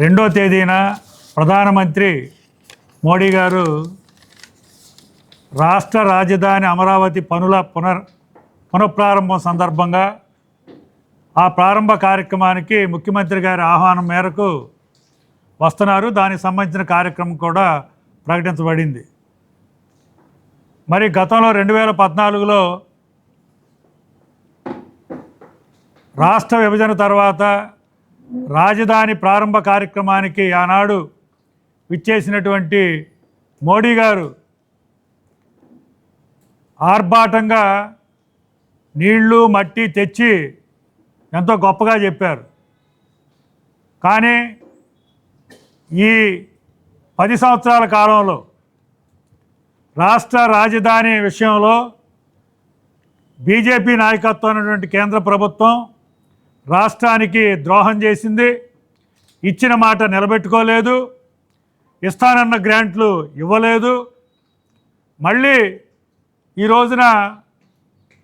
రెండో తేదీన ప్రధానమంత్రి మోడీ గారు రాష్ట్ర రాజధాని అమరావతి పనుల పునర్ పునఃప్రారంభం సందర్భంగా ఆ ప్రారంభ కార్యక్రమానికి ముఖ్యమంత్రి గారి ఆహ్వానం మేరకు వస్తున్నారు. దానికి సంబంధించిన కార్యక్రమం కూడా ప్రకటించబడింది. మరి గతంలో రెండు వేల పద్నాలుగులో రాష్ట్ర విభజన తర్వాత రాజధాని ప్రారంభ కార్యక్రమానికి ఆనాడు విచ్చేసినటువంటి మోడీ గారు ఆర్భాటంగా నీళ్ళు మట్టి తెచ్చి ఎంతో గొప్పగా చెప్పారు. కానీ ఈ పది సంవత్సరాల కాలంలో రాష్ట్ర రాజధాని విషయంలో బీజేపీ నాయకత్వం ఉన్నటువంటి కేంద్ర ప్రభుత్వం రాష్ట్రానికి ద్రోహం చేసింది ఇచ్చిన మాట నిలబెట్టుకోలేదు ఇస్తానన్న గ్రాంట్లు ఇవ్వలేదు. మళ్ళీ ఈ రోజున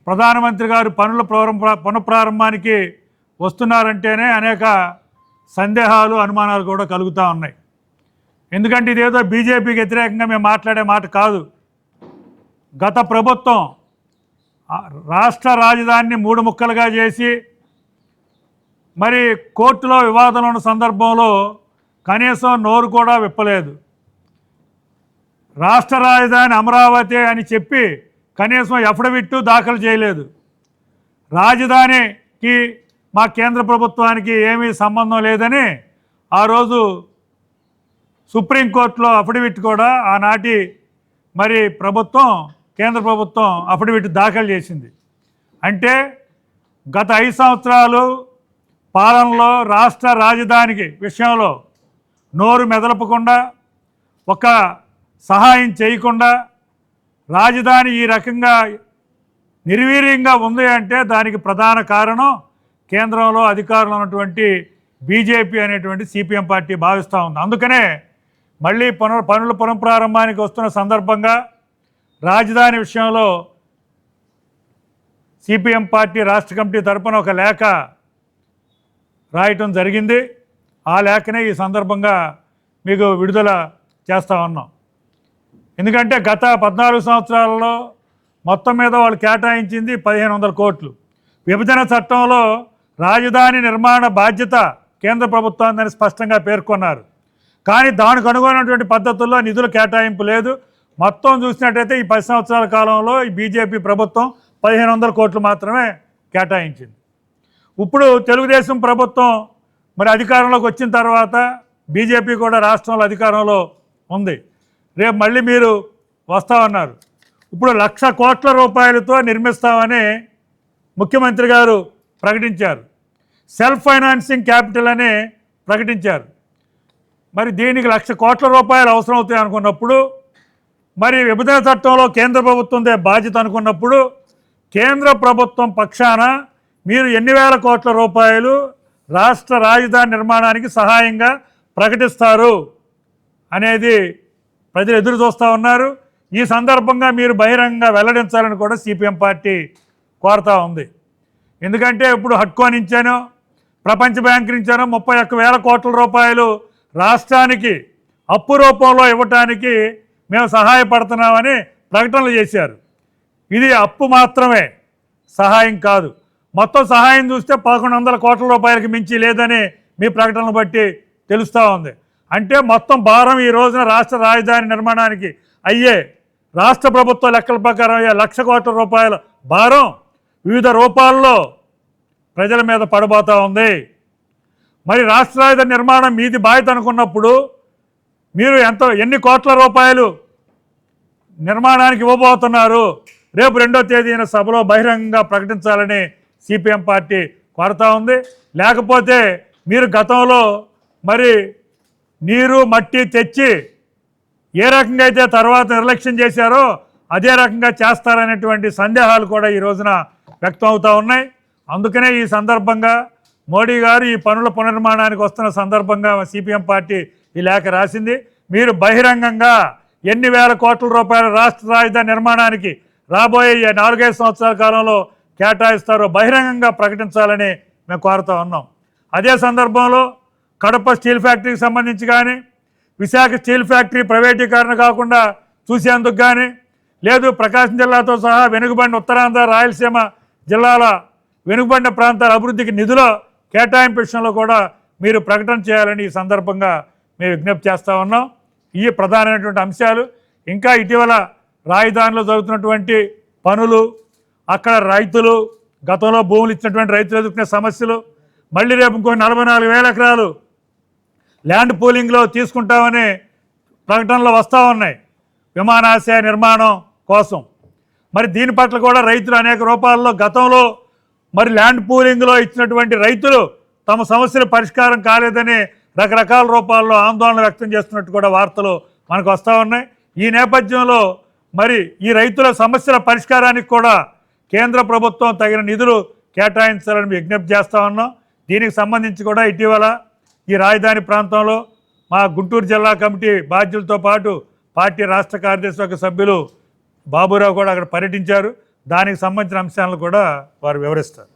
ప్రధానమంత్రి గారు పనుల ప్రారంభ పునఃప్రారంభానికి వస్తున్నారంటేనే అనేక సందేహాలు అనుమానాలు కూడా కలుగుతూ ఉన్నాయి. ఎందుకంటే ఇదేదో బీజేపీకి వ్యతిరేకంగా మేము మాట్లాడే మాట కాదు. గత ప్రభుత్వం రాష్ట్ర రాజధానిని మూడు ముక్కలుగా చేసి మరి కోర్టులో వివాదం ఉన్న సందర్భంలో కనీసం నోరు కూడా విప్పలేదు. రాష్ట్ర రాజధాని అమరావతి అని చెప్పి కనీసం ఎఫడవిట్టు దాఖలు చేయలేదు. రాజధానికి మా కేంద్ర ప్రభుత్వానికి ఏమీ సంబంధం లేదని ఆ రోజు సుప్రీంకోర్టులో అఫిడవిట్ కూడా ఆనాటి మరి ప్రభుత్వం కేంద్ర ప్రభుత్వం అఫిడవిట్ దాఖలు చేసింది. అంటే గత ఐదు సంవత్సరాలు పాలనలో రాష్ట్ర రాజధానికి విషయంలో నోరు మెదలపకుండా ఒక సహాయం చేయకుండా రాజధాని ఈ రకంగా నిర్వీర్యంగా ఉంది అంటే దానికి ప్రధాన కారణం కేంద్రంలో అధికారంలో ఉన్నటువంటి బీజేపీ అనేటువంటి సిపిఎం పార్టీ భావిస్తూ ఉంది. అందుకనే మళ్ళీ పునర్ పనుల పునఃప్రారంభానికి వస్తున్న సందర్భంగా రాజధాని విషయంలో సిపిఎం పార్టీ రాష్ట్ర కమిటీ తరపున ఒక లేఖ రాయటం జరిగింది. ఆ లేఖనే ఈ సందర్భంగా మీకు విడుదల చేస్తా ఉన్నాం. ఎందుకంటే గత పద్నాలుగు సంవత్సరాలలో మొత్తం మీద వాళ్ళు కేటాయించింది పదిహేను వందల కోట్లు. విభజన చట్టంలో రాజధాని నిర్మాణ బాధ్యత కేంద్ర ప్రభుత్వాన్ని స్పష్టంగా పేర్కొన్నారు. కానీ దానికి అనుగుణమైనటువంటి పద్ధతుల్లో నిధుల కేటాయింపు లేదు. మొత్తం చూసినట్టయితే ఈ పది సంవత్సరాల కాలంలో ఈ బీజేపీ ప్రభుత్వం పదిహేను వందల కోట్లు మాత్రమే కేటాయించింది. ఇప్పుడు తెలుగుదేశం ప్రభుత్వం మరి అధికారంలోకి వచ్చిన తర్వాత బీజేపీ కూడా రాష్ట్రంలో అధికారంలో ఉంది. రేపు మళ్ళీ మీరు వస్తామన్నారు. ఇప్పుడు లక్ష కోట్ల రూపాయలతో నిర్మిస్తామని ముఖ్యమంత్రి గారు ప్రకటించారు. సెల్ఫ్ ఫైనాన్సింగ్ క్యాపిటల్ అని ప్రకటించారు. మరి దీనికి లక్ష కోట్ల రూపాయలు అవసరం అవుతాయి అనుకున్నప్పుడు మరి విభజన చట్టంలో కేంద్ర ప్రభుత్వందే బాధ్యత అనుకున్నప్పుడు కేంద్ర ప్రభుత్వం పక్షాన మీరు ఎన్ని వేల కోట్ల రూపాయలు రాష్ట్ర రాజధాని నిర్మాణానికి సహాయంగా ప్రకటిస్తారు అనేది ప్రజలు ఎదురు చూస్తూ ఉన్నారు. ఈ సందర్భంగా మీరు బహిరంగంగా వెల్లడించాలని కూడా సిపిఎం పార్టీ కోరుతూ ఉంది. ఎందుకంటే ఇప్పుడు హక్కు నుంచానో ప్రపంచ బ్యాంక్ నుంచానో ముప్పై ఒక్క వేల కోట్ల రూపాయలు రాష్ట్రానికి అప్పు రూపంలో ఇవ్వటానికి మేము సహాయపడుతున్నామని ప్రకటనలు చేశారు. ఇది అప్పు మాత్రమే సహాయం కాదు. మొత్తం సహాయం చూస్తే పదకొండు వందల కోట్ల రూపాయలకి మించి లేదని మీ ప్రకటనలు బట్టి తెలుస్తూ ఉంది. అంటే మొత్తం భారం ఈ రోజున రాష్ట్ర రాజధాని నిర్మాణానికి అయ్యే రాష్ట్ర ప్రభుత్వ లెక్కల ప్రకారం అయ్యే లక్ష కోట్ల రూపాయల భారం వివిధ రూపాల్లో ప్రజల మీద పడబోతూ ఉంది. మరి రాష్ట్ర రాజధాని నిర్మాణం మీది బాధ్యత అనుకున్నప్పుడు మీరు ఎంత ఎన్ని కోట్ల రూపాయలు నిర్మాణానికి ఇవ్వబోతున్నారు? రేపు రెండో తేదీన సభలో బహిరంగంగా ప్రకటించాలని సిపిఎం పార్టీ కొరత ఉంది. లేకపోతే మీరు గతంలో మరి నీరు మట్టి తెచ్చి ఏ రకంగా అయితే తర్వాత నిర్లక్ష్యం చేశారో అదే రకంగా చేస్తారనేటువంటి సందేహాలు కూడా ఈ రోజున వ్యక్తం అవుతూ ఉన్నాయి. అందుకనే ఈ సందర్భంగా మోడీ గారు ఈ పనుల పునర్నిర్మాణానికి వస్తున్న సందర్భంగా సిపిఎం పార్టీ ఈ లేఖ రాసింది. మీరు బహిరంగంగా ఎన్ని వేల కోట్ల రూపాయల రాష్ట్ర రాజధాని నిర్మాణానికి రాబోయే ఈ నాలుగైదు సంవత్సరాల కాలంలో కేటాయిస్తారో బహిరంగంగా ప్రకటించాలని మేము కోరుతూ ఉన్నాం. అదే సందర్భంలో కడప స్టీల్ ఫ్యాక్టరీకి సంబంధించి కానీ విశాఖ స్టీల్ ఫ్యాక్టరీ ప్రైవేటీకరణ కాకుండా చూసేందుకు కానీ లేదు ప్రకాశం జిల్లాతో సహా వెనుకబడిన ఉత్తరాంధ్ర రాయలసీమ జిల్లాల వెనుకబడిన ప్రాంతాల అభివృద్ధికి నిధుల కేటాయింపు విషయంలో కూడా మీరు ప్రకటన చేయాలని ఈ సందర్భంగా మేము విజ్ఞప్తి చేస్తూ ఉన్నాం. ఈ ప్రధానమైనటువంటి అంశాలు. ఇంకా ఇటీవల రాజధానిలో జరుగుతున్నటువంటి పనులు అక్కడ రైతులు గతంలో భూములు ఇచ్చినటువంటి రైతులు ఎదుర్కొనే సమస్యలు మళ్ళీ రేపు ఇంకో నలభై నాలుగు వేల ఎకరాలు ల్యాండ్ పూలింగ్లో తీసుకుంటామని ప్రకటనలు వస్తూ ఉన్నాయి విమానాశ్రయ నిర్మాణం కోసం. మరి దీని పట్ల కూడా రైతులు అనేక రూపాల్లో గతంలో మరి ల్యాండ్ పూలింగ్లో ఇచ్చినటువంటి రైతులు తమ సమస్యల పరిష్కారం కాలేదని రకరకాల రూపాల్లో ఆందోళన వ్యక్తం చేస్తున్నట్టు కూడా వార్తలు మనకు వస్తూ ఉన్నాయి. ఈ నేపథ్యంలో మరి ఈ రైతుల సమస్యల పరిష్కారానికి కూడా కేంద్ర ప్రభుత్వం తగిన నిధులు కేటాయించాలని విజ్ఞప్తి చేస్తూ ఉన్నాం. దీనికి సంబంధించి కూడా ఇటీవల ఈ రాజధాని ప్రాంతంలో మా గుంటూరు జిల్లా కమిటీ బాధ్యులతో పాటు పార్టీ రాష్ట్ర కార్యదర్శి సభ్యులు బాబురావు కూడా అక్కడ పర్యటించారు. దానికి సంబంధించిన అంశాలను కూడా వారు వివరిస్తారు.